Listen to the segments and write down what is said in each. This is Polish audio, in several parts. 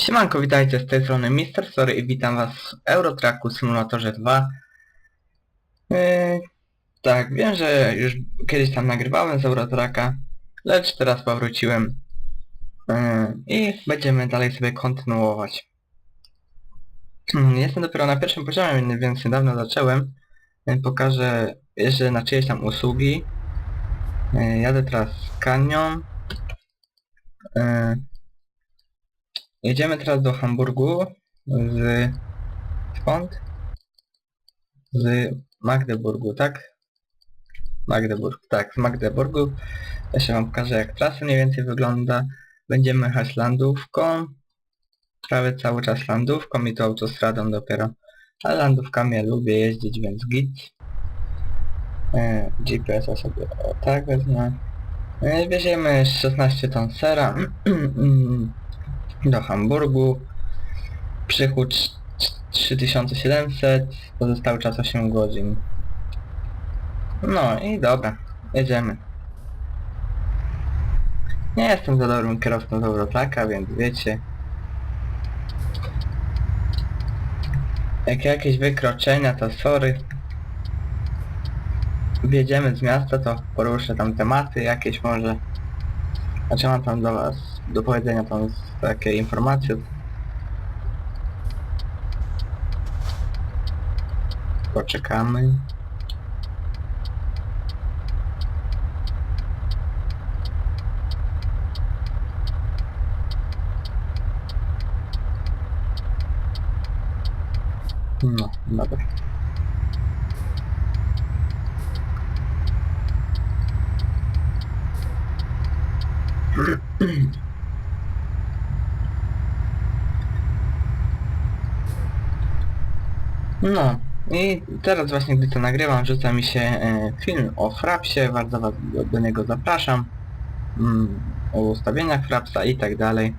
Siemanko, witajcie z tej strony Mister Story i witam was w Eurotracku Simulatorze 2. Yy, tak, wiem, że już kiedyś tam nagrywałem z Eurotracka, lecz teraz powróciłem yy, i będziemy dalej sobie kontynuować. Mm, Jestem dopiero na pierwszym poziomie, więc niedawno zacząłem. Yy, Pokażę, jeżdżę na czyjeś tam usługi. Yy, Jadę teraz z Kanią. Yy, Jedziemy teraz do Hamburgu z... skąd? Z Magdeburgu, tak? Magdeburg, tak, z Magdeburgu. Ja się wam pokażę jak trasa mniej więcej wygląda. Będziemy jechać landówką. Prawie cały czas landówką i to autostradą dopiero. Ale landówkami ja lubię jeździć, więc git. E, GPS-a sobie o tak wezmę. E, Wieziemy 16 ton sera. do Hamburgu. Przychód trz- trz- 3700, pozostały czas 8 godzin. No i dobra, jedziemy. Nie jestem za dobrym kierowcą z Eurotracka, więc wiecie. Jak jakieś wykroczenia, to sorry. Wjedziemy z miasta, to poruszę tam tematy jakieś może. Znaczy mam tam do was do powiedzenia tam z- takie informacje. Poczekamy. No, dobra. No i teraz właśnie gdy to nagrywam, rzuca mi się e, film o Frapsie, bardzo was do, niego zapraszam. Mm, o ustawieniach Frapsa i tak dalej.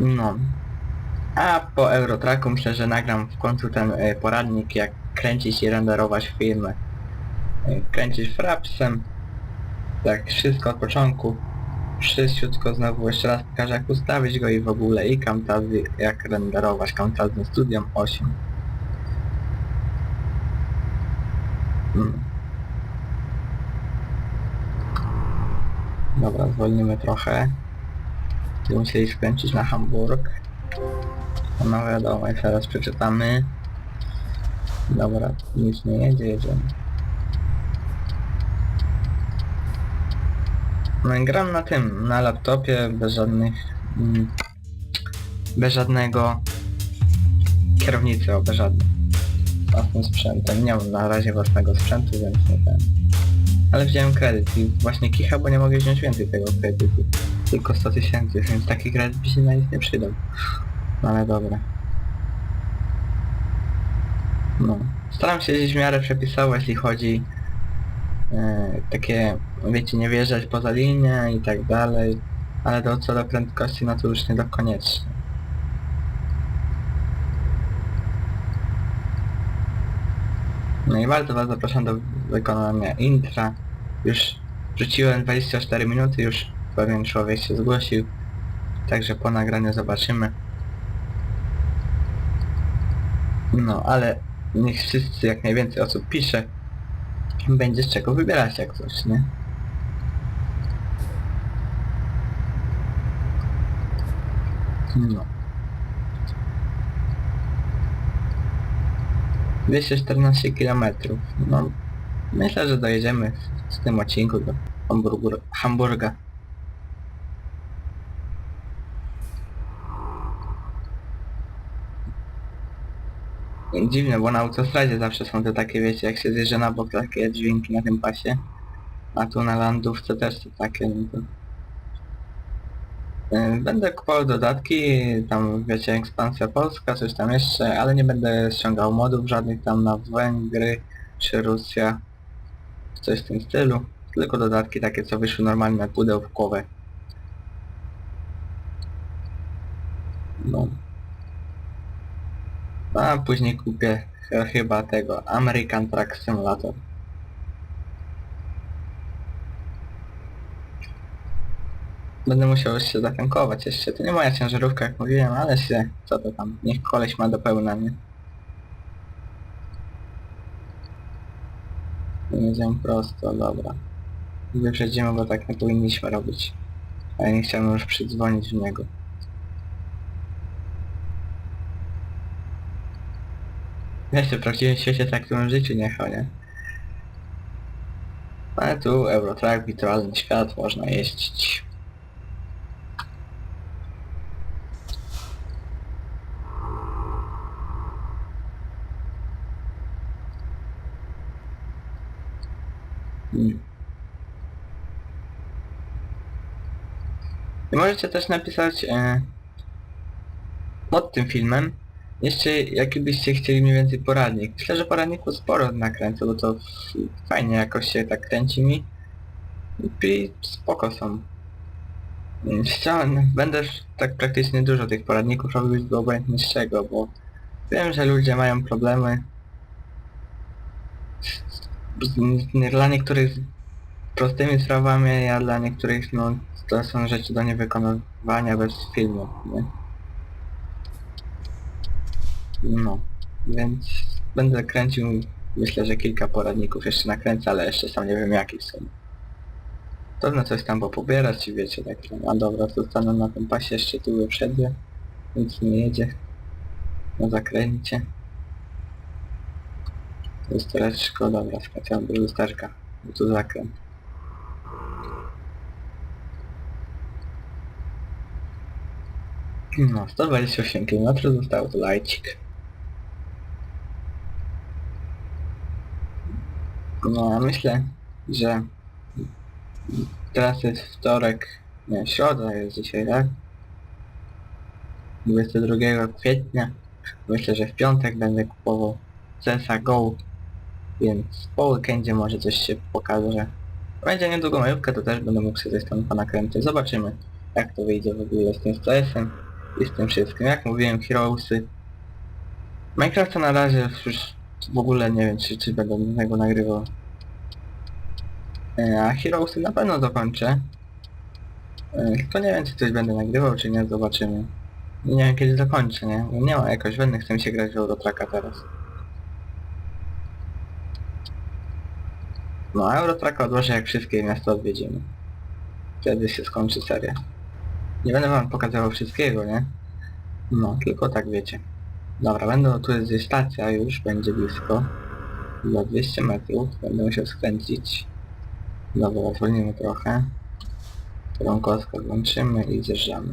No. A po Eurotracku myślę, że nagram w końcu ten e, poradnik jak kręcić i renderować filmy. E, kręcić Frapsem. Tak, wszystko od początku. Wszystko znowu jeszcze raz pokażę jak ustawić go i w ogóle i Camtasia jak renderować Camtasia Studio 8. Mm. Dobra, zwolnimy trochę. Będziemy musieli skręcić na Hamburg. No wiadomo, i teraz przeczytamy. Dobra, nic nie jedzie, jedziemy. No i gram na tym, na laptopie, bez żadnych... Mm, bez żadnego... kierownicy, o, bez żadnej. Własnym sprzętem. Nie mam na razie własnego sprzętu, więc nie ten. Ale wziąłem kredyt i właśnie kicha, bo nie mogę wziąć więcej tego kredytu. Tylko 100 tysięcy, więc taki kredyt by się na nic nie przydał. No ale dobra. No. Staram się jeździć w miarę przepisowo, jeśli chodzi takie, wiecie, nie wjeżdżać poza linię i tak dalej, ale do co do prędkości, no to już nie do koniecznie. No i bardzo was zapraszam do wykonania intra. Już rzuciłem 24 minuty, już pewien człowiek się zgłosił, także po nagraniu zobaczymy. No, ale niech wszyscy, jak najwięcej osób pisze, będzie z czego wybierać jak coś, nie? No. 214 km. No, myślę, że dojedziemy z tym odcinku do Hamburga. Dziwne, bo na autostradzie zawsze są te takie, wiecie, jak się zjeżdża na bok, takie dźwięki na tym pasie. A tu na landówce też to takie, no to... Yy, Będę kupował dodatki, tam wiecie, ekspansja polska, coś tam jeszcze, ale nie będę ściągał modów żadnych tam na Węgry czy Rosja, coś w tym stylu. Tylko dodatki takie, co wyszły normalnie pudełkowe. No. A później kupię ch- chyba tego American Truck Simulator. Będę musiał się zatankować jeszcze. To nie moja ciężarówka jak mówiłem, ale się, co to tam, niech koleś ma do pełna, nie? Jedziemy prosto, dobra. Wyprzedzimy, bo tak nie powinniśmy robić. A ja nie chciałem już przydzwonić w niego. Ja się w prawdziwym świecie tak tym życiu nie jechał, nie? Ale tu Eurotrack, wirtualny świat, można jeździć. Mm. I możecie też napisać e, pod tym filmem jeszcze jaki byście chcieli mniej więcej poradnik. Myślę, że poradniku sporo nakręcę, bo to fajnie jakoś się tak kręci mi. I spoko są. Chciałem, będę tak praktycznie dużo tych poradników robił, bo obojętnie z czego, bo wiem, że ludzie mają problemy. Dla niektórych z prostymi sprawami, a dla niektórych no to są rzeczy do niewykonywania bez filmu, nie? No, więc będę kręcił, myślę, że kilka poradników jeszcze nakręcę, ale jeszcze sam nie wiem jakich są. Trudno coś tam popobierać i wiecie, tak, a dobra, to stanę na tym pasie jeszcze tu wyprzedzę, nic nie jedzie. Na zakręcie. Lustereczko, dobra, skracam do lusterka, bo tu zakręt. No, 128 km zostało to lajcik. No, myślę, że teraz jest wtorek, nie, środa jest dzisiaj, tak? 22 kwietnia. Myślę, że w piątek będę kupował CSA Go, więc po weekendzie może coś się pokaże. Będzie niedługo majówka, to też będę mógł sobie coś tam ponakręcić. Zobaczymy, jak to wyjdzie w ogóle z tym CS-em i z tym wszystkim. Jak mówiłem, Heroesy. Minecrafta na razie już w ogóle nie wiem, czy, czy będę innego nagrywał. E, A Heroesy na pewno dokończę. E, nie wiem, czy coś będę nagrywał, czy nie, zobaczymy. Nie wiem, kiedy dokończę, nie? Nie ma jakoś, będę chce mi się grać w Eurotracka teraz. No, a Eurotracka odłożę jak wszystkie miasta odwiedzimy. Wtedy się skończy seria. Nie będę wam pokazywał wszystkiego, nie? No, tylko tak wiecie. Dobra, będę, tu jest gdzieś stacja już, będzie blisko. Za 200 metrów będę musiał skręcić. Dobra, zwolnimy trochę. Kierunkowskaz włączymy i zjeżdżamy.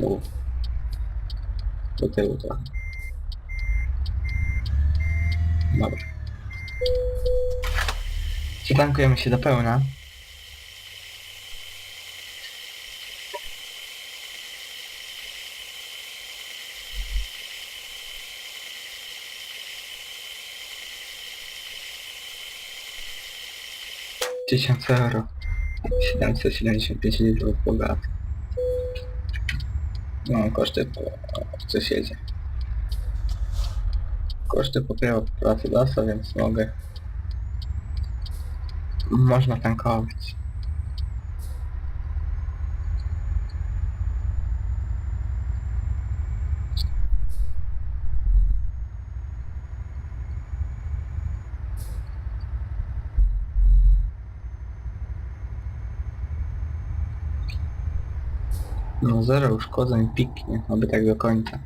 U. Do tyłu trochę. Dobra. Przetankujemy się do pełna. Tysiąc euro. 775 litrów bogaty. No, koszty po... coś jedzie. Koszty pokrywa pracy lasa, więc mogę... Można tankować. Zero uszkodzeń piknie, aby tak do końca.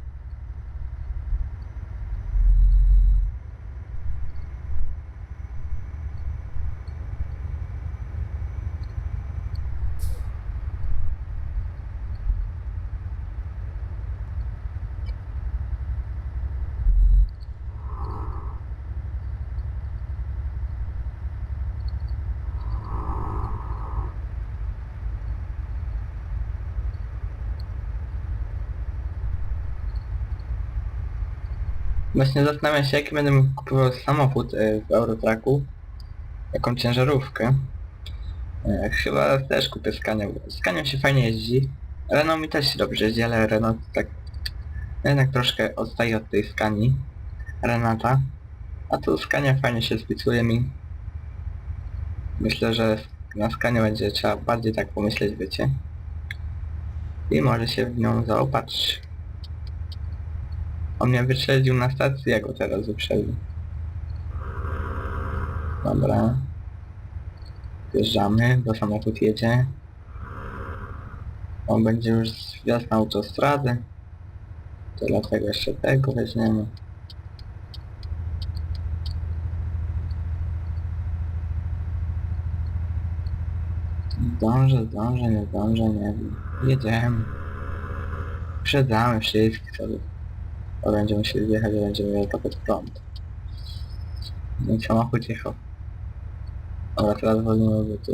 Właśnie zastanawiam się, jaki będę kupował samochód e, w Eurotracku. Jaką ciężarówkę. E, Chyba też kupię Scania. bo Scanią się fajnie jeździ. Renault mi też się dobrze jeździ, ale Renault tak jednak troszkę odstaje od tej Scanii. Renata. A tu Scania fajnie się spicuje mi. Myślę, że na skanie będzie trzeba bardziej tak pomyśleć, wiecie. I może się w nią zaopatrz. On mnie wyprzedził na stacji, ja go teraz wyprzedził. Dobra. Wjeżdżamy, bo samochód jedzie. On będzie już wjazd na autostradę. To dlatego jeszcze tego weźmiemy. Zdążę, zdążę, nie zdążę, nie wiem. Jedziemy. Przedamy wszystkich sobie. To będziemy musieli wjechać, a będziemy mieli to pod prąd. I samochód jechał. Dobra, teraz wolno, bo tu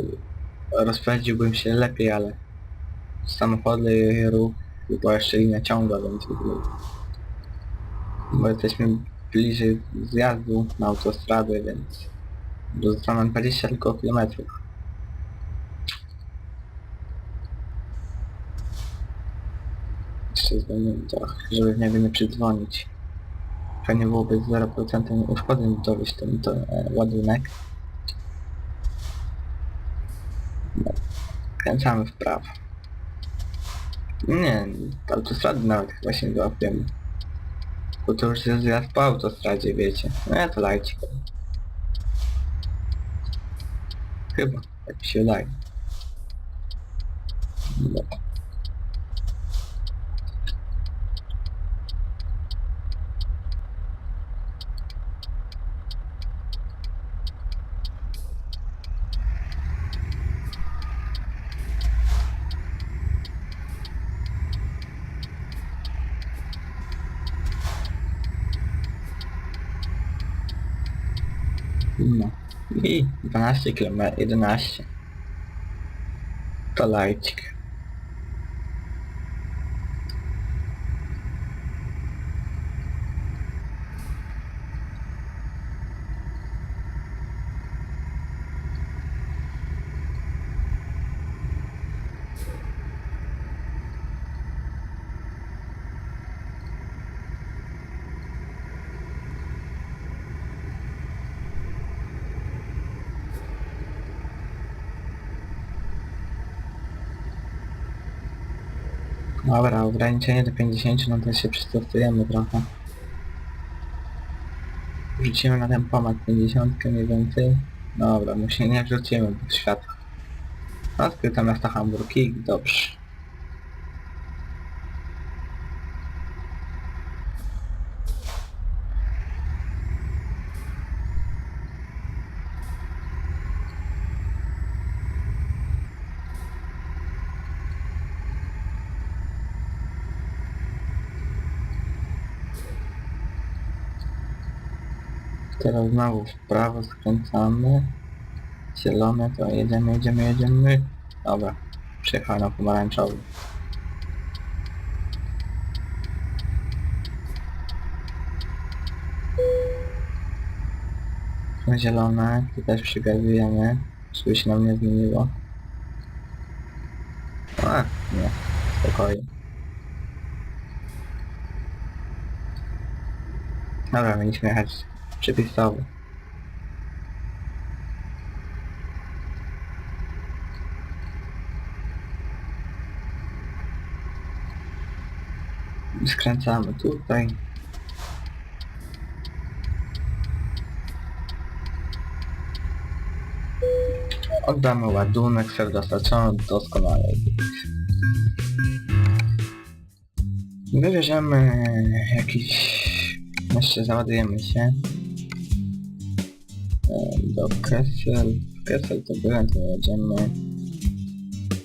rozpędziłbym się lepiej, ale samochody i ruch, bo jeszcze linia ciągła będzie. Bo jesteśmy bliżej zjazdu na autostradę, więc zostaną 20 tylko kilometrów. Jeszcze zwolnimy trochę, żeby w niego nie przydzwonić. Fajnie byłoby z 0% uszkodzeń dowieść ten to, e, ładunek. No. Kręcamy w prawo. Nie, autostrady nawet chyba się nie. Bo to już jest zjazd po autostradzie, wiecie. No ja to lajcie. Chyba, tak się wydaje. No. No. I 12 km, 11. To lajcik. Dobra, ograniczenie do 50, no to się przystosujemy trochę. Wrzucimy na ten pomad 50 mniej więcej. Dobra, musi nie wrzucimy bo światła. Odkryte miasto Hamburg i dobrze. Teraz znowu w prawo skręcamy. Zielone to jedziemy, jedziemy, jedziemy. Dobra, przyjechałem na pomarańczowy. Zielone, tu też przygazujemy, żeby się nam nie zmieniło. A, nie, spokojnie. Dobra, mieliśmy jechać przepisowy. Skręcamy tutaj. Oddamy ładunek, ser dostarczony doskonale. Wywieziemy jakiś... Jeszcze załadujemy się. Do Kessel. W Kessel to byłem, to jedziemy.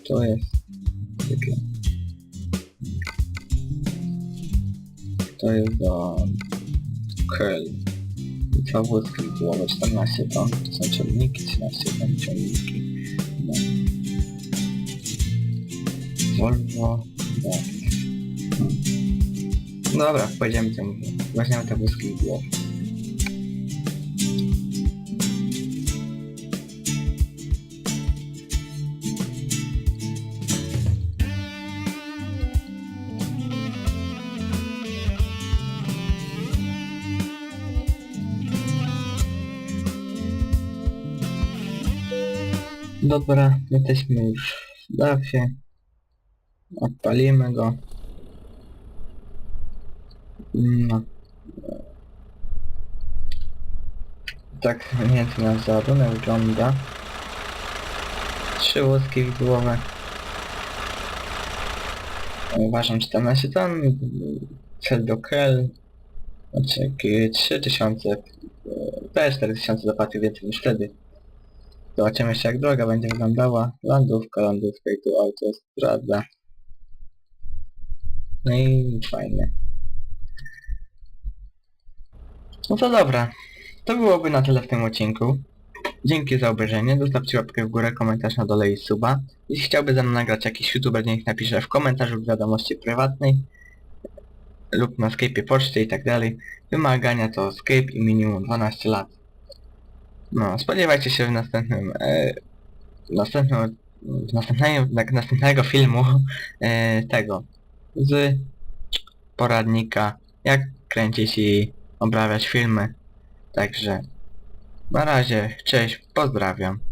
To jest... Takie... To jest do... Köln. I co wózki głowy 14 ton, to są ciągniki, 13 ton ciągniki. No. Volvo, tak. Hmm. Dobra, pojedziemy tam, weźmiemy te wózki głowy. Dobra, jesteśmy już w dafie. Odpalimy go. No. Tak mniej więcej nasz załadunek wygląda. Trzy łuski widłowe. Uważam 14 ton. Cel do Kel. Znaczy jakie 3000. e, Też 4000 zapłacił więcej niż wtedy. Zobaczymy jeszcze jak droga będzie wyglądała. Landówka, landówka i tu autostrada. No i fajnie. No to dobra. To byłoby na tyle w tym odcinku. Dzięki za obejrzenie, zostawcie łapkę w górę, komentarz na dole i suba. Jeśli chciałby ze mną nagrać jakiś youtuber, niech napisze w komentarzu w wiadomości prywatnej lub na Skype'ie poczcie i tak dalej. Wymagania to Skype i minimum 12 lat. No, spodziewajcie się w następnym, e, następnym, następnego filmu e, tego z poradnika jak kręcić i obrabiać filmy. Także na razie, cześć, pozdrawiam.